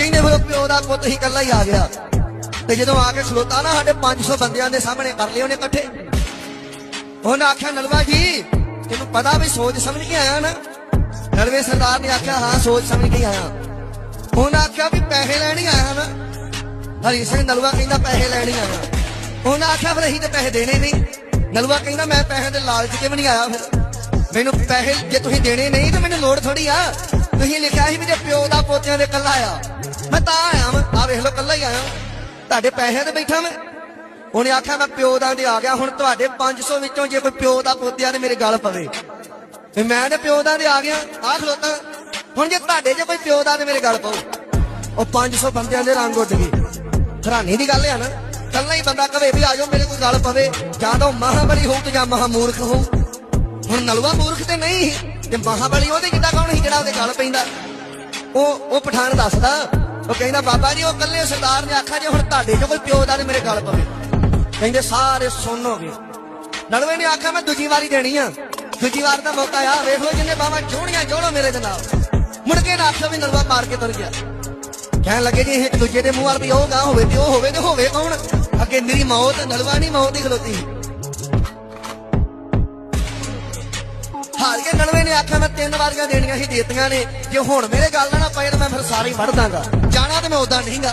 ਕਹਿੰਦੇ ਫਿਰ ਉਹ ਪਿਓ ਦਾ ਪੁੱਤ ਹੀ ਇਕੱਲਾ ਹੀ ਆ ਗਿਆ। ਤੇ ਜਦੋਂ ਆ ਕੇ ਖਲੋਤਾ ਨਾ, ਸਾਡੇ 500 ਬੰਦਿਆਂ ਦੇ ਸਾਹਮਣੇ ਕਰ ਲਏ ਉਹਨੇ ਇਕੱਠੇ। ਉਹਨੇ ਆਖਿਆ, ਨਲਵਾ ਜੀ, ਤੈਨੂੰ ਪਤਾ ਵੀ ਸੋਚ ਸਮਝ ਕੇ ਆਇਆ ਨਾ? ਨਲਵੇ ਸਰਦਾਰ ਨੇ ਆਖਿਆ, ਹਾਂ, ਸੋਚ ਸਮਝ ਕੇ ਆਇਆ। ਉਹਨੇ ਆਖਿਆ ਵੀ ਪੈਸੇ ਲੈਣ ਹੀ ਆਇਆ ਨਾ। ਹਰੀ ਸਿੰਘ ਨਲਵਾ ਕਹਿੰਦਾ, ਪੈਸੇ ਲੈਣ ਹੀ ਆਇਆ। ਉਹਨੇ ਆਖਿਆ, ਫਿਰ ਅਸੀਂ ਤੇ ਪੈਸੇ ਦੇਣੇ ਨਹੀਂ। ਨਲਵਾ ਕਹਿੰਦਾ, ਮੈਂ ਪੈਸੇ ਦੇ ਲਾਲਚ ਕੇ ਵੀ ਨਹੀਂ ਆਇਆ ਫਿਰ। ਮੈਨੂੰ ਪੈਸੇ ਜੇ ਤੁਸੀਂ ਦੇਣੇ ਨਹੀਂ, ਤੇ ਮੈਨੂੰ ਲੋੜ ਥੋੜੀ ਆ। ਤੁਸੀਂ ਲਿਖਿਆ ਸੀ ਵੀ ਜੇ ਪਿਓ ਦਾ ਪੋਤਿਆਂ ਦੇ ਕੱਲਾ ਆ, ਮੈਂ ਤਾਂ ਆਇਆ ਮੈਂ ਆ ਵੇਖ ਲਓ ਕੱਲਾ ਹੀ ਆਇਆ ਤੁਹਾਡੇ ਪੈਸਿਆਂ ਤੇ ਬੈਠਾ ਮੈਂ। ਉਹਨੇ ਆਖਿਆ ਮੈਂ ਪਿਓ ਦਾ ਤੇ ਆ ਗਿਆ, ਹੁਣ ਤੁਹਾਡੇ 500 ਵਿੱਚੋਂ ਜੇ ਕੋਈ ਪਿਓ ਦਾ ਪੋਤਿਆਂ ਤੇ ਮੇਰੇ ਗੱਲ ਪਵੇ। ਤੇ ਮੈਂ ਤੇ ਪਿਓ ਦਾ ਤੇ ਆ ਗਿਆ ਆ ਖਲੋਤਾ। ਹੁਣ ਜੇ ਤੁਹਾਡੇ ਜੇ ਕੋਈ ਪਿਓ ਦਾ ਤੇ ਮੇਰੇ ਗੱਲ ਪਾਉ ਉਹ 500 ਬੰਦਿਆਂ ਦੇ ਰੰਗ ਉੱਡ ਗਏ। ਹੈਰਾਨੀ ਦੀ ਗੱਲ ਆ ਨਾ ਕੱਲਾ ਹੀ ਬੰਦਾ ਕਵੇ ਵੀ ਆਜੋ ਮੇਰੇ ਕੋਲ ਗੱਲ ਪਵੇ। ਜਾਂ ਤਾਂ ਉਹ ਮਹਾਬਲੀ ਹੋਊ ਤੇ ਜਾਂ ਮਹਾਮੂਰਖ ਹੋਊ। ਹੁਣ ਨਲਵਾ ਮੂਰਖ ਤੇ ਨਹੀਂ। ਸੀ ਤੇ ਮਹਾਬਲੀ ਉਹਦੇ ਜਿੱਦਾਂ ਕੌਣ ਸੀ ਜਿਹੜਾ ਉਹਦੇ ਗਲ ਪੈਂਦਾ? ਉਹ ਉਹ ਪਠਾਨ ਦੱਸਦਾ, ਉਹ ਕਹਿੰਦਾ, ਬਾਬਾ ਜੀ, ਉਹ ਕੱਲੇ ਸਰਦਾਰ ਨੇ ਆਖਿਆ ਜੇ ਹੁਣ ਤੁਹਾਡੇ ਚੋਂ ਕੋਈ ਪਿਓ ਦਾ ਮੇਰੇ ਗੱਲ ਪਵੇ। ਕਹਿੰਦੇ, ਸਾਰੇ ਸੁਣ ਹੋ ਗਏ। ਨਲਵੇ ਨੇ ਆਖਿਆ, ਮੈਂ ਦੂਜੀ ਵਾਰੀ ਦੇਣੀ ਆ। ਦੂਜੀ ਵਾਰ ਦਾ ਮੌਕਾ ਆ ਵੇਖ ਲਓ ਜਿੰਨੇ ਬਾਵਾ ਜੋੜੀਆਂ ਜੋੜੋ ਮੇਰੇ ਦੇ ਨਾਲ। ਮੁੜ ਕੇ ਨਾ ਵੀ ਨਲਵਾ ਮਾਰ ਕੇ ਤੁਰ ਗਿਆ। ਕਹਿਣ ਲੱਗੇ ਜੀ, ਇਹ ਇੱਕ ਦੂਜੇ ਦੇ ਮੂੰਹ ਵੱਲ ਵੀ ਉਹ ਗਾਂ, ਹੋਵੇ ਤੇ ਉਹ ਹੋਵੇ ਤੇ ਹੋਵੇ ਕੌਣ? ਅੱਗੇ ਮੇਰੀ ਮੌਤ ਨਲਵਾ ਨਹੀਂ ਮੌਤ ਦੀ ਖਲੋਤੀ। ਸੀ। ਹਾਰ ਕੇ ਨਲਵੇ ਨੇ ਆਖਿਆ ਮੈਂ ਤਿੰਨ ਵਾਰੀਆਂ ਦੇਣੀਆਂ ਸੀ ਦੇਤੀਆਂ ਨੇ। ਜੇ ਹੁਣ ਮੇਰੇ ਗੱਲ ਨਾ ਪਏ ਤਾਂ ਮੈਂ ਫਿਰ ਸਾਰੇ ਹੀ ਵੜ ਦਾਂਗਾ। ਜਾਣਾ ਤੇ ਮੈਂ ਉਦਾਂ ਨਹੀਂਗਾ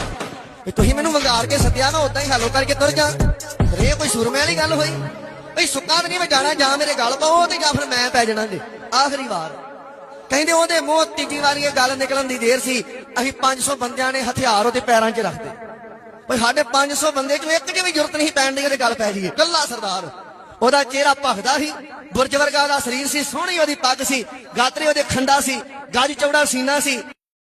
ਵੀ ਤੁਸੀਂ ਮੈਨੂੰ ਵੰਗਾਰ ਕੇ ਸੱਦਿਆ, ਮੈਂ ਉਦਾਂ ਹੀ ਹੱਲੋ ਕਰਕੇ ਤੁਰ ਜਾ। ਫਿਰ ਕੋਈ ਸੁਰਮੇ ਵਾਲੀ ਗੱਲ ਹੋਈ? ਭਈ ਸੁੱਕਾ ਤੇ ਨਹੀਂ ਮੈਂ ਜਾਣਾ, ਜਾਂ ਮੇਰੇ ਗੱਲ ਪਾਓ ਤੇ ਜਾਂ ਫਿਰ ਮੈਂ ਪੈ ਜਾਣਾ ਜੀ। ਆਖਰੀ ਵਾਰ। ਕਹਿੰਦੇ ਉਹਦੇ ਮੂੰਹ ਤੀਜੀ ਵਾਰੀ ਇਹ ਗੱਲ ਨਿਕਲਣ ਦੀ ਦੇਰ ਸੀ। ਅਸੀਂ 500 ਬੰਦਿਆਂ ਨੇ ਹਥਿਆਰ ਉਹਦੇ ਪੈਰਾਂ 'ਚ ਰੱਖਦੇ ਭਈ ਸਾਡੇ 500 ਬੰਦੇ 'ਚੋਂ ਇੱਕ ਦੀ ਵੀ ਜ਼ਰੂਰਤ ਨਹੀਂ ਪੈਣ ਦੀ ਗੱਲ ਪੈ ਜੀਏ ਕੱਲਾ ਸਰਦਾਰ। ਉਹਦਾ ਚਿਹਰਾ ਭਖਦਾ ਸੀ, ਬੁਰਜ ਵਰਗਾ ਦਾ ਸਰੀਰ ਸੀ, ਸੋਹਣੀ ਉਹਦੀ ਪੱਗ ਸੀ, ਗਾਤਰੇ ਉਹਦੇ ਖੰਡਾ ਸੀ, ਗੱਜ ਚੌੜਾ ਸੀਨਾ ਸੀ।